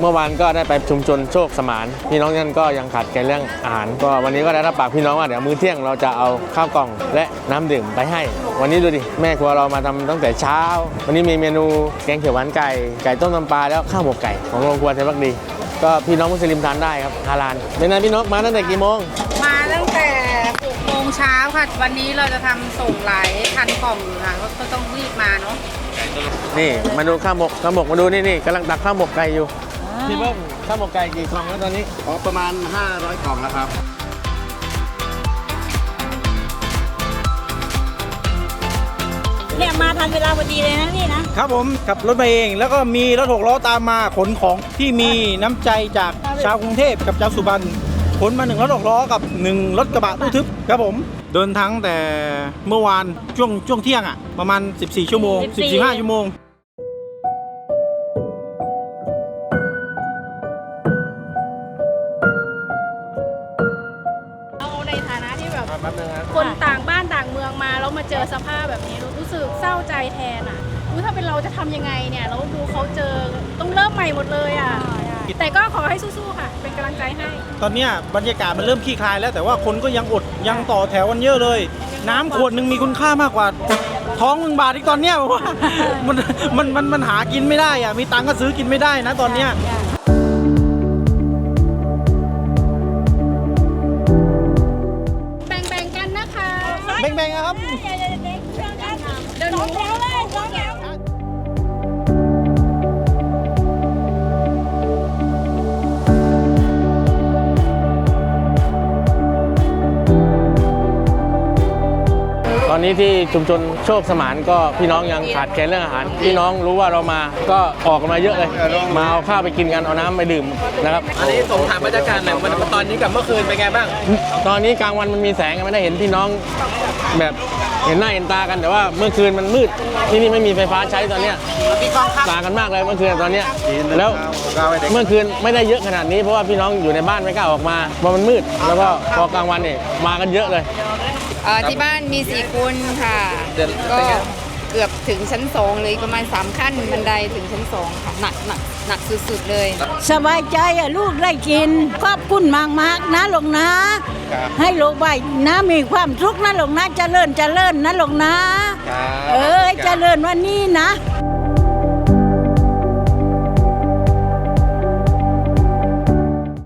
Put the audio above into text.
เมื่อวานก็ได้ไปชุมชนโชคสมาน พี่น้องนั่นก็ยังขาดแคลนเรื่องอาหาร ก็วันนี้ก็ได้รับปากพี่น้องว่าเดี๋ยวมื้อเที่ยงเราจะเอาข้าวกล่องและน้ำดื่มไปให้ วันนี้ดูดิแม่ครัวเรามาทำตั้งแต่เช้า วันนี้มีเมนูแกงเขียวหวานไก่ไก่ต้มน้ำปลาแล้วข้าวหมกไก่ของโรงครัวไทยพักดีก็พี่น้องมุสลิมทานได้ครับฮาลาลเป็นไงพี่นกมาตั้งแต่กี่โมง มาตั้งแต่6โมงเช้าค่ะ วันนี้เราจะทำส่งหลายพันกล่องอยู่ค่ะก็ต้องรีบมาเนาะนี่มาดูข้าวหมกข้าวหมกมาดูนี่นี่กำลังตักข้าวหมกไก่อยู่ พี่เบิ้มข้าวหมกไก่กี่กล่องแล้วตอนนี้ อ๋อประมาณ 500กล่องแล้วครับ เนี่ยมาทันเวลาพอดีเลยนะนี่นะ ครับผมขับรถมาเองแล้วก็มีรถหกล้อตามมาขนของที่มีน้ำใจจากชาวกรุงเทพกับชาวสุพรรณขนมาหนึ่งรถหกล้อกับหนึ่งรถกระบะตู้ทึบครับผมเดินทั้งแต่เมื่อวานช่วงช่วงเที่ยงอะประมาณ 14 ชั่วโมง14 14ชั่วโมง แบบแป๊บนึงครับคนต่างบ้านต่างเมืองมาแล้วมาเจอสภาพแบบนี้รู้สึกเศร้าใจแทนอะรู้ถ้าเป็นเราจะทำยังไงเนี่ยเราดูเขาเจอต้องเริ่มใหม่หมดเลยอะแต่ก็ขอให้สู้ๆค่ะ เป็นกำลังใจให้ ตอนเนี้ยบรรยากาศมันเริ่มคลี่คลายแล้วแต่ว่าคนก็ยังอดยังต่อแถวกันเยอะเลย น้ำขวดหนึ่งมีคุณค่ามากกว่า ท้องหนึ่งบาทอีกตอนเนี้ยผมว่ามันมันมันมันหากินไม่ได้อะมีตังค์ก็ซื้อกินไม่ได้นะตอนเนี้ย ตอนนี้ที่ชุมชนโชคสมานก็พี่น้องยังขาดแคลนเรื่องอาหาร พี่น้องรู้ว่าเรามาก็ออกกันมาเยอะเลย มาเอาข้าวไปกินกันเอาน้ำไปดื่มนะครับ อันนี้ส่งถามบรรยากาศหน่อยมันตอนนี้กับเมื่อคืนเป็นไงบ้าง ตอนนี้กลางวันมันมีแสงไม่ได้เห็นพี่น้องแบบ เห็นหน้าเห็นตากันแต่ว่าเมื่อคืนมันมืดที่นี่ไม่มีไฟฟ้าใช้ตอนเนี้ยต่างกันมากเลยเมื่อคืนกับตอนเนี้ยแล้วเมื่อคืนไม่ได้เยอะขนาดนี้เพราะว่าพี่น้องอยู่ในบ้านไม่กล้าออกมาเพราะมันมืด แล้วก็พอกลางวันเนี่ยมากันเยอะเลยเอ่อที่บ้านมีสี่คนค่ะเดี๋ยวก็ เป็นไงเกือบถึงชั้นสองเลยประมาณ 3 ขั้นบันไดถึงชั้นสองค่ะหนักหนักหนักสุดๆเลย สบายใจอะลูกได้กินขอบคุณมากมากๆนะลูกนะ ให้ลูกใบนะมีความสุขนะลูกนะเจริญเจริญนะลูกนะ เอ้ยเจริญวันนี้นะค